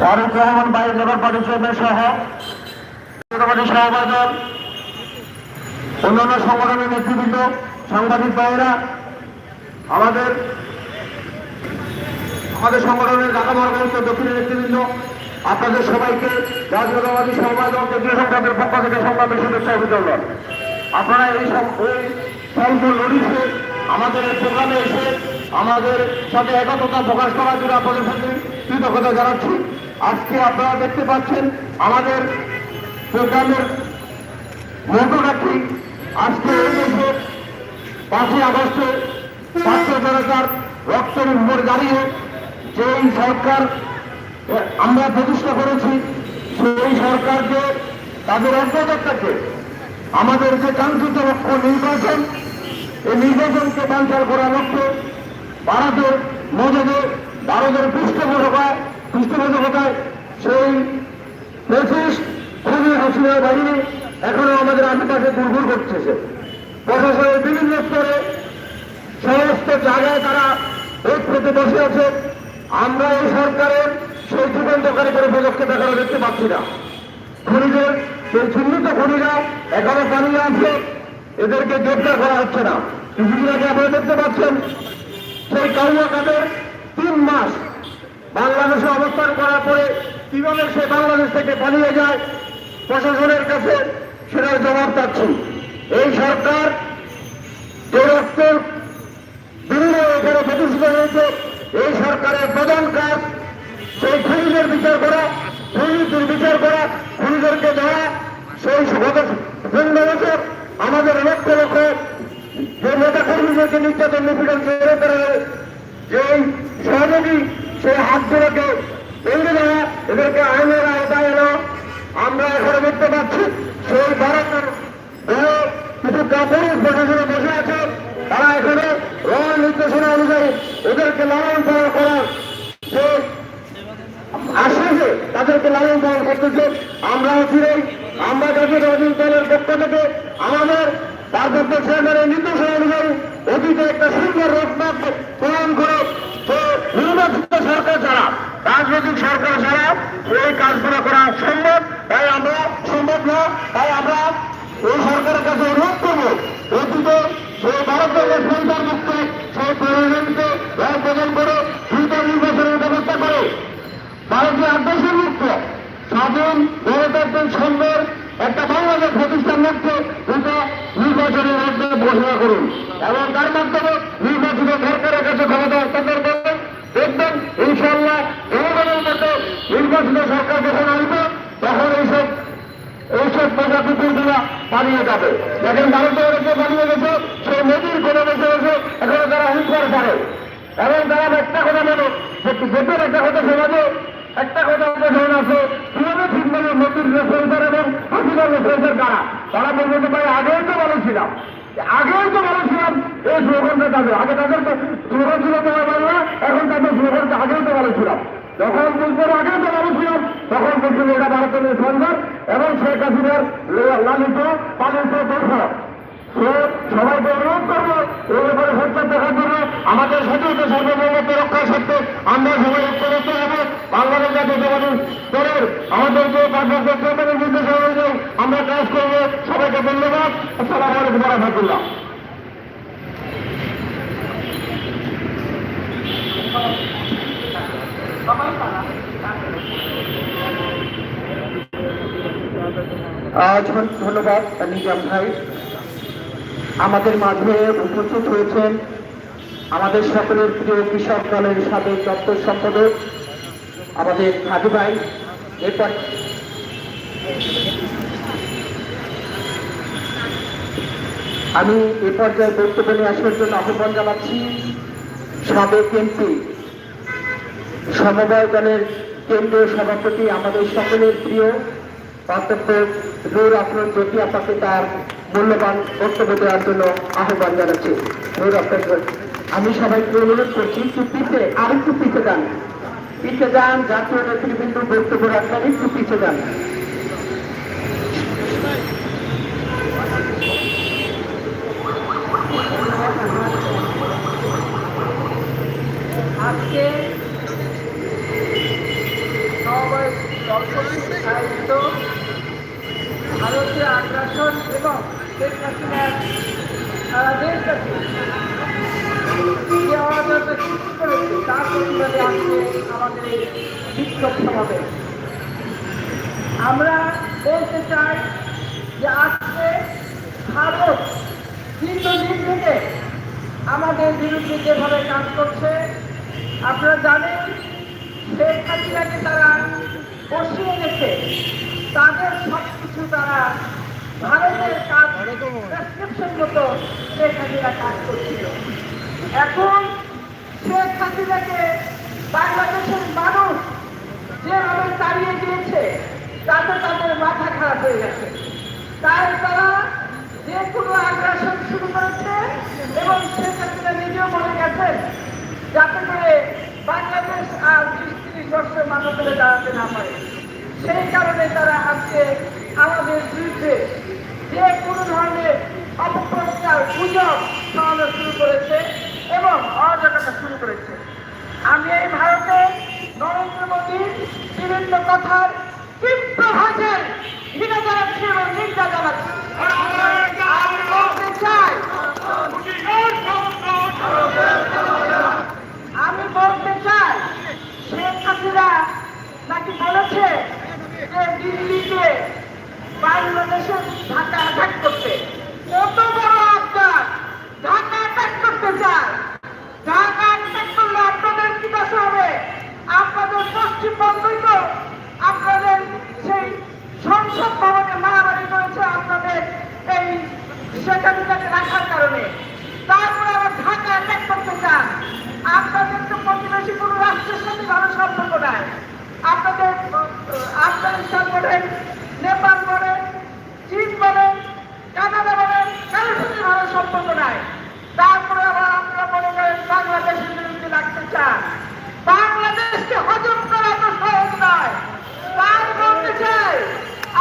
ফারুক রহমান ভাই labour party chairman সহ party সহবাদক অন্যান্য সংগঠনের নেতৃবৃন্দ, সাংবাদিক ভাইয়েরা, আমাদের আমাদের সংগঠনের ঢাকা মহানগর দক্ষিণের নেতৃবৃন্দ, আপনাদের সবাইকে রাজনৈতিকবাদী সংবাদক কেন্দ্রীয় সংগ্রামের পক্ষ থেকে সংগ্রামের শুভেচ্ছা অভিনন্দন। আপনারা এই এই স্বল্প নোটিশে আমাদের এই প্রোগ্রামে এসে আমাদের সাথে একতা প্রকাশ করার জন্য আপনাদের সাথে কৃতজ্ঞতা জানাচ্ছি। আজকে আপনারা দেখতে পাচ্ছেন আমাদের প্রোগ্রামের মন্ত্রকাঠি আজকে পাঁচই আগস্টে ছাত্র জনতার রক্তের উপর দাঁড়িয়ে যেই সরকার আমরা প্রতিষ্ঠা করেছি, সেই সরকারকে, তাদের অগ্রযাত্রাকে, আমাদের যে কাঙ্ক্ষিত লক্ষ্য নির্বাচন, এই নির্বাচনকে বাঞ্চাল করার লক্ষ্যে ভারতের মদদে ভারতের পৃষ্ঠপোষকায় পৃষ্ঠপোষকতায় সেই ফেসিস্ট খুবই হাসিনার বাহিনী এখনও আমাদের আশেপাশে দুর্গুর করতেছে। প্রশাসনের বিভিন্ন স্তরে সমস্ত জায়গায় তারা ভোট পেতে বসে আছে। আমরা এই সরকারের সেই যুগান্তকারী করে পদক্ষেপ এখনও দেখতে পাচ্ছি না। খনিজের সেই চিহ্নিত খনিরা এখনও পানিয়ে আছে এদেরকে গ্রেপ্তার করা হচ্ছে না। কিছুদিন আগে আপনারা দেখতে পাচ্ছেন, সেই কাউয়া কাদের তিন মাস বাংলাদেশে অবস্থান করার পরে কীভাবে সে বাংলাদেশ থেকে পালিয়ে যায়, প্রশাসনের কাছে সেটার জবাব চাচ্ছি। এই সরকার যে এখানে প্রতিষ্ঠিত হয়েছে, এই সরকারের প্রধান কাজ সেই খুনিদের বিচার করা, দুর্নীতির বিচার করা খুনিদেরকে ধরা, সেই বছর আমাদের লক্ষ লক্ষ যে নেতা কর্মীদেরকে নির্যাতন, নিপীড়ন করে যেই সহযোগী সেই হাতগুলোকে ভেঙে দেওয়া, এদেরকে আইনের আওতায় এলো আমরা এখনও দেখতে পাচ্ছি সেই ভারতের কিছু কাপড় প্রশাসনে বসে আছে। তারা এখানে র নির্দেশনা অনুযায়ী ওদেরকে লালন পালন করার যে আশ্বাসে তাদেরকে লালন পালন করতেছে আমরা ফিরেই আমরা জাতীয় রাজনৈতিক দলের পক্ষ থেকে আমাদের ভারপ্রাপ্ত চেয়ারম্যানের নির্দেশনা অনুযায়ী অতীতে একটা সুন্দর রোডম্যাপ প্রদান করে যে নির্বাচিত সরকার ছাড়া রাজনৈতিক সরকার ছাড়া এই কাজগুলো করা সম্ভব। তাই আমরা সম্ভব না। তাই আমরা এই সরকারের কাছে অনুরোধ করব, অতীতে ভারতের নির্বাচিত সরকার যখন আসবে, তখন এইসব এইসব প্রজা কুকুরগুলা পালিয়ে যাবে। দেখেন ভারতীয় রেখে পালিয়ে গেছে, সেই নদীর কোনো বেঁচে গেছে এখনও তারা হুঁকার পারে এবং তারা একটা কথা বলো ভোটের একটা কথা সমাজে একটা কথা আমাদের শোনা আছে, কীভাবে ঠিকভাবে নদীর রেফারেন্সার এবং হাসিনার রেফারেন্সার কারা তারা বলবে যে ভাই, আগেই তো বলেছিলাম। আগেই তো বলেছিলাম, এই স্লোগানটা তাদের। আগে তাদের স্লোগান ছিল তারা বাংলা এখন তাদের স্লোগানটা আগেই তো বলেছিলাম। যখন বুঝবেন আগে তো বলেছিলাম তখন বলছিল এটা ভারতের সরকার এবং শেখ হাসিনার লালিত, পালিত তো সবাইকে অনুরোধ করব এই ব্যাপারে সত্য দেখার জন্য আমাদের সচেতন সার্বভৌমত্ব রক্ষার সত্ত্বে আমরা সবাই ঐক্যবদ্ধ হব। বাংলাদেশ জাতীয়তাবাদী দলের আমাদের যে কার্যক্রমের নির্দেশ অনুযায়ী আমরা কাজ করব। সবাইকে ধন্যবাদ। আসসালামু আলাইকুম রহমতুল্লাহ। ধন্যবাদ নিজাম ভাই। আমাদের মাঝে উপস্থিত হয়েছেন আমাদের সকলের প্রিয় কৃষক দলের সাবেক দপ্তর সম্পাদক, আমাদের হাজু ভাই। এরপর আমি এ পর্যায়ে বক্তব্য নিয়ে আসার জন্য আহ্বান জানাচ্ছি সাবেক এমপি, সমবায় দলের কেন্দ্রীয় সভাপতি, আমাদের সকলের প্রিয় অত্যন্ত নূর আফরোজ জ্যোতি আপাকে তার মূল্যবান বক্তব্য দেওয়ার জন্য আহ্বান জানাচ্ছি। নূর আফরোজ, আমি সবাইকে অনুরোধ করছি, একটু পিছিয়ে আর একটু পিছিয়ে যান। পিছিয়ে যান, জাতীয় নেতৃবৃন্দ বক্তব্য রাখবেন, একটু পিছিয়ে যান। আজকে দলপতি আয়োজিত আগ্রাসন এবং শেখ হাসিনার তার আমরা বলতে চাই যে আজকে ভারত দীর্ঘদিন থেকে আমাদের বিরুদ্ধে যেভাবে কাজ করছে, আপনারা জানেন শেখ হাসিনাকে তারা বসিয়ে রেখে তাদের সব কিছু তারা ভারতের কাজ প্রেসক্রিপশন মতো শেখ হাসিনা কাজ করছিল। এখন শেখ হাসিনাকে বাংলাদেশের মানুষ যেভাবে তাড়িয়ে দিয়েছে, তাতে তাদের মাথা খারাপ হয়ে গেছে। তাই তারা যে কোনো আগ্রাসন শুরু করেছে এবং শেখ হাসিনা নিজেও বলে গেছেন, যাতে করে বাংলাদেশ আর বিশ তিরিশ বছর মানুষ দাঁড়াতে না পারে। সেই কারণে তারা আজকে আমাদের বিরুদ্ধে যে কোনো ধরনের অপপ্রচার, গুজব ছড়ানো শুরু করেছে এবং অরাজকতা শুরু করেছে। আমি এই ভারতে নরেন্দ্র মোদীর বিভিন্ন কথার তীব্র ভাষায় ঘৃণা জানাচ্ছি এবং নিন্দা জানাচ্ছি আমি বলতে চাই আমি বলতে চাই শেখ হাসিনা নাকি বলেছে যে দিল্লিতে বাংলাদেশের ঢাকা অ্যাটাক করতে। কত বড় আপনার ঢাকা অ্যাটাক করতে চায়? ঢাকা অ্যাটাক করলে আপনাদের কি দশা হবে? আপনাদের পশ্চিমবঙ্গই তো আপনাদের সেই সংসদ ভবনে মারামারি করেছে আপনাদের এই হাসিনাকে রাখার কারণে। তারপরে আবার ঢাকা অ্যাটাক করতে চান। আপনাদের তো প্রতিবেশী কোনো রাষ্ট্রের সাথে ভালো সম্পর্ক নাই। আপনাদের আহ, আফগানিস্তান বলেন নেপাল বলেন চীন বলেন কানাডা বলেন কারোর সাথে ভালো সম্পর্ক নাই তারপরে আবার আপনারা মনে করেন বাংলাদেশের বিরুদ্ধে লাগতে চান বাংলাদেশকে হজম করা তো সহজ নয় তার বলতে চাই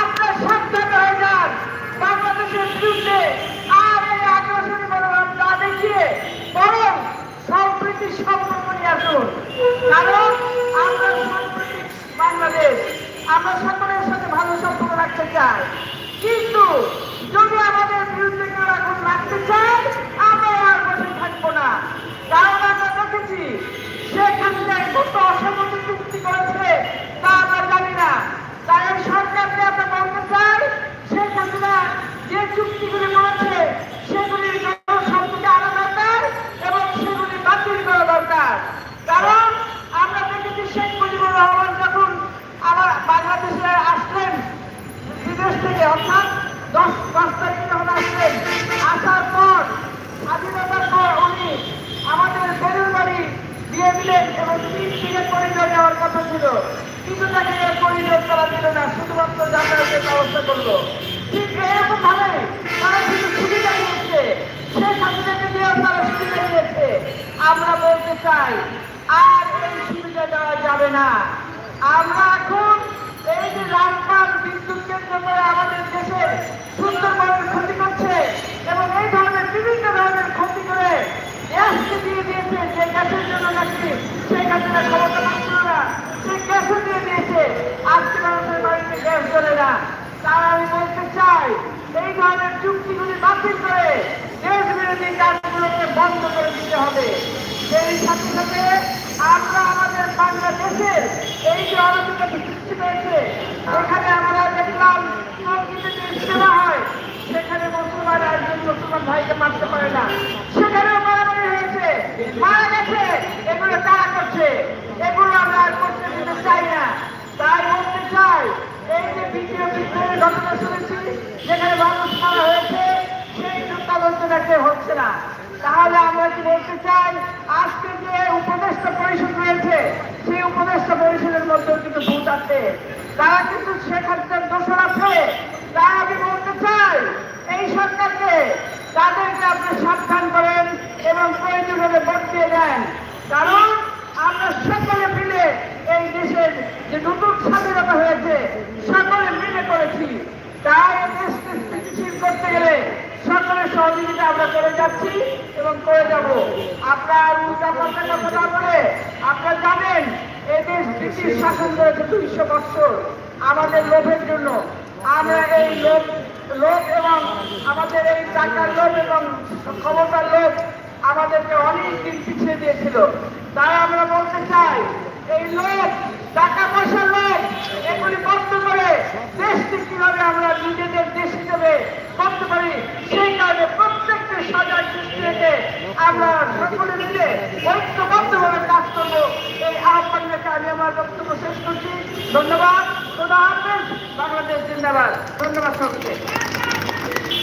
আপনার সাবধান হয়ে যান বাংলাদেশের বিরুদ্ধে আর এই আগ্রাসনী মনোভাব না দেখিয়ে বরং আসুন। কারণ আমরা বাংলাদেশ। আমরা সকলের সাথে ভালো সম্পর্ক রাখতে চাই। কিন্তু যদি আমাদের বিরুদ্ধে কেউ এখন রাখতে চায় আর বসে থাকব না। কারণ আমরা দেখেছি সেখানে কত চুক্তি করেছে তা আমরা জানি না তাই এই সরকারকে আমরা বলতে চাই শেখ হাসিনা যে চুক্তিগুলি করেছে সেগুলির সম্পর্কে আনা দরকার এবং সেগুলি বাতিল করা দরকার কারণ আমরা দেখেছি শেখ মুজিবুর রহমান যখন আমার বাংলাদেশে আসলেন বিদেশ থেকে অর্থাৎ দশ দশ তারিখে যখন আসলেন আসার পর স্বাধীনতার পর উনি আমাদের বেলুর বাড়ি দিয়ে দিলেন এবং তিন দিনের করিডোর নেওয়ার কথা ছিল। কিন্তু তাকে করিডোর করা দিল না, শুধুমাত্র যাতায়াতের ব্যবস্থা করল। ঠিক এরকম ভাবে তারা কিন্তু সুবিধা নিয়েছে শেখ হাসিনাকে দিয়েও তারা সুবিধা নিয়েছে আমরা বলতে চাই, আর এই সুবিধা দেওয়া যাবে না। আমরা এখন এই যে রামপাল বিদ্যুৎ কেন্দ্র করে আমাদের দেশের সুন্দরবনের ক্ষতি করছে এবং এই ধরনের বিভিন্ন ধরনের ক্ষতি করে গ্যাসকে দিয়ে দিয়েছে যে গ্যাসের জন্য নাকি সেই গ্যাসের ক্ষমতা পাচ্ছিল না সেই গ্যাসও দিয়ে দিয়েছে আজকে মানুষের বাড়িতে গ্যাস চলে না তাই বলতে চাই এই ধরনের চুক্তিগুলি বাতিল করে দেশ কাজগুলোকে বন্ধ করে দিতে হবে। সেই সাথে সাথে আমরা আমাদের বাংলাদেশের এই যে অরাজকতা সৃষ্টি হয়েছে এখানে আমরা দেখলাম সঙ্গীতে যে হয়। সেখানে মুসলমান একজন মুসলমান ভাইকে মারতে পারে না সেখানেও মারামারি হয়েছে মারা গেছে এগুলো তারা করছে এগুলো আমরা আর করতে দিতে চাই না তাই বলতে চাই এই যে দ্বিতীয় বিদ্রোহের ঘটনা শুনেছি যেখানে মানুষ মারা হয়েছে, সেই তদন্ত দেখতে হচ্ছে না। তাহলে আমরা কি বলতে চাই, আজকে যে উপদেষ্টা পরিষদ রয়েছে, সেই উপদেষ্টা পরিষদের মধ্যেও কিন্তু ভূত আছে। তারা কিন্তু শেখ হাসিনার দোষর আছে তাই আমি বলতে চাই এই সরকারকে তাদেরকে আপনি সাবধান করেন এবং প্রয়োজন হলে ভোট দিয়ে দেন কারণ আমরা সকলে মিলে এই দেশের যে নতুন স্বাধীনতা হয়েছে সকলে মিলে করেছি তাই এই দেশকে স্থিতিশীল করতে গেলে সকলের সহযোগিতা আমরা করে যাচ্ছি এবং করে যাব আপনার উল্টা পাল্টা কথা না বলে আপনারা জানেন, এদেশ ব্রিটিশ শাসন রয়েছে দুইশো বছর আমাদের লোভের জন্য। আমরা এই লোভ লোভ এবং আমাদের এই টাকার লোভ এবং ক্ষমতার লোভ আমাদেরকে অনেক দিন পিছিয়ে দিয়েছিল। তাই আমরা বলতে চাই, এই লোভ, টাকা পয়সার লোভ, এগুলি বন্ধ করে দেশকে কীভাবে আমরা নিজেদের দেশ হিসেবে করতে পারি সেই কারণে প্রত্যেককে সজাগ দৃষ্টি রেখে আমরা সকলে মিলে ঐক্যবদ্ধভাবে কাজ করব। এই আহ্বান রেখে আমি আমার বক্তব্য শেষ করছি। ধন্যবাদ। খোদা বাংলাদেশ জিন্দাবাদ। ধন্যবাদ সবকে